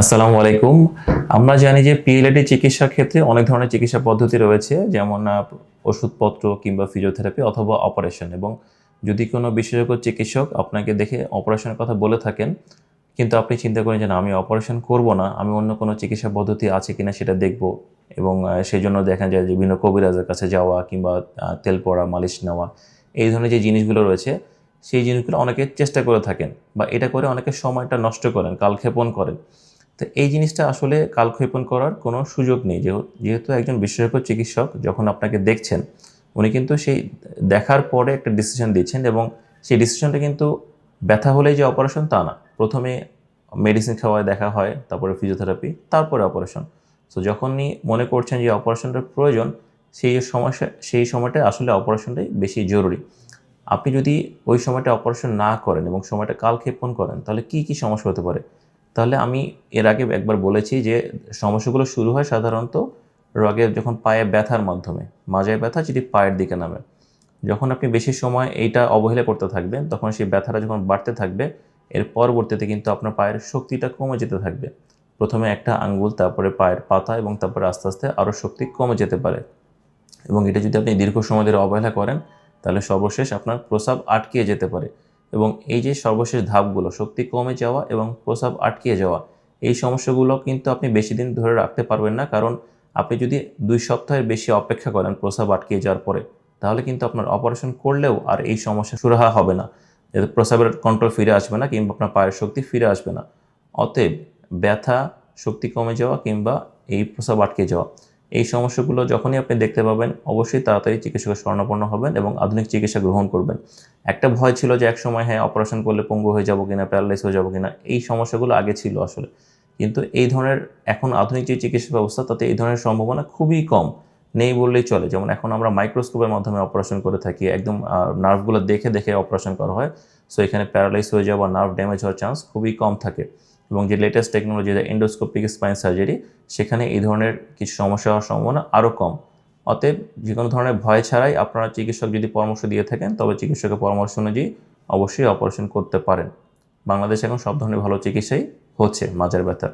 আসসালামু আলাইকুম। আমরা জানি যে পিএলএডি চিকিৎসার ক্ষেত্রে অনেক ধরনের চিকিৎসা পদ্ধতি রয়েছে, যেমন ওষুধপত্র কিংবা ফিজিওথেরাপি অথবা অপারেশন এবং যদি কোনো বিশেষজ্ঞ চিকিৎসক আপনাকে দেখে অপারেশনের কথা বলে থাকেন, কিন্তু আপনি চিন্তা করেন যে না, আমি অপারেশন করব না, আমি অন্য কোনো চিকিৎসা পদ্ধতি আছে কিনা সেটা দেখব এবং সেই জন্য দেখা যায় যে বিভিন্ন কবিরাজের কাছে যাওয়া কিংবা তেল পড়া, মালিশ নেওয়া, এই ধরনের যে জিনিসগুলো রয়েছে, সেই জিনিসগুলো অনেকে চেষ্টা করে থাকেন বা এটা করে অনেকে সময়টা নষ্ট করেন, কালক্ষেপণ করেন। তো এই জিনিসটা আসলে কালক্ষেপণ করার কোনো সুযোগ নেই। যেহেতু একজন বিশেষজ্ঞ চিকিৎসক, যখন আপনাকে দেখছেন, উনি কিন্তু সেই দেখার পরে একটা ডিসিশন দিচ্ছেন এবং সেই ডিসিশনটা কিন্তু ব্যথা হলেই যে অপারেশন তা না। প্রথমে মেডিসিন খাওয়ায় দেখা হয়, তারপরে ফিজিওথেরাপি তারপরে অপারেশন সো যখনই মনে করছেন যে অপারেশনটার প্রয়োজন, সেই সমস্যা, সেই সময়টা আসলে অপারেশনটাই বেশি জরুরি। আপনি যদি ওই সময়টা অপারেশন না করেন এবং সময়টা কালক্ষেপণ করেন, তাহলে কি কি সমস্যা হতে পারে? তাহলে আমি এর আগে একবার বলেছি যে সমস্যাগুলো শুরু হয় সাধারণত রগের যখন পায়ে ব্যথার মাধ্যমে মাজায় ব্যথা যেটি পায়ের দিকে নামে। যখন আপনি বেশি সময় এইটা অবহেলা করতে থাকবেন, তখন সেই ব্যথাটা যখন বাড়তে থাকবে, এর পরবর্তীতে কিন্তু আপনার পায়ের শক্তিটা কমে যেতে থাকবে। প্রথমে একটা আঙ্গুল, তারপরে পায়ের পাতা এবং তারপরে আস্তে আস্তে আরও শক্তি কমে যেতে পারে। এবং এটা যদি আপনি দীর্ঘ সময় ধরে অবহেলা করেন, তাহলে সর্বশেষ আপনার প্রসাব আটকে যেতে পারে। এবং এই যে সর্বশেষ ধাপগুলো, শক্তি কমে যাওয়া এবং প্রসাব আটকে যাওয়া, এই সমস্যাগুলো কিন্তু আপনি বেশি দিন ধরে রাখতে পারবেন না। কারণ আপনি যদি দুই সপ্তাহের বেশি অপেক্ষা করেন প্রসাব আটকে যাওয়ার পরে, তাহলে কিন্তু আপনার অপারেশন করলেও আর এই সমস্যা সুরাহা হবে না। যাতে প্রসাবের কন্ট্রোল ফিরে আসবে না কিংবা আপনার পায়ের শক্তি ফিরে আসবে না। অতএব ব্যথা, শক্তি কমে যাওয়া কিংবা এই প্রসাব আটকে যাওয়া। এই সমস্যাগুলো যখনই আপনি দেখতে পাবেন, অবশ্যই তাড়াতাড়ি চিকিৎসকের শরণাপন্ন হবেন এবং আধুনিক চিকিৎসা গ্রহণ করবেন। একটা ভয় ছিল যে এক সময় হ্যাঁ অপারেশন করলে পঙ্গু হয়ে যাব কিনা প্যারালাইস হয়ে যাব কিনা, এই সমস্যাগুলো আগে ছিল আসলে। কিন্তু এই ধরনের এখন আধুনিক যে চিকিৎসা ব্যবস্থা, তাতে এই ধরনের সম্ভাবনা খুবই কম। নেই বললেই চলে। যেমন এখন আমরা মাইক্রোস্কোপের মাধ্যমে অপারেশন করে থাকি, একদম নার্ভগুলো দেখে দেখে অপারেশন করা হয়। সো এখানে প্যারালাইস হয়ে যাওয়া বা নার্ভ ড্যামেজ হওয়ার চান্স খুবই কম থাকে। এবং যে latest technology the endoscopic spine surgery সেখানে এই ধরনের কিছু সমস্যা হওয়ার সম্ভাবনা আরও কম। অতএব যে কোনো ধরনের ভয় ছাড়াই আপনারা চিকিৎসক যদি পরামর্শ দিয়ে থাকেন, তবে চিকিৎসকের পরামর্শ অনুযায়ী অবশ্যই অপারেশন করতে পারেন। বাংলাদেশ এখন সব ধরনের ভালো চিকিৎসাই হচ্ছে, মাজার ব্যথা।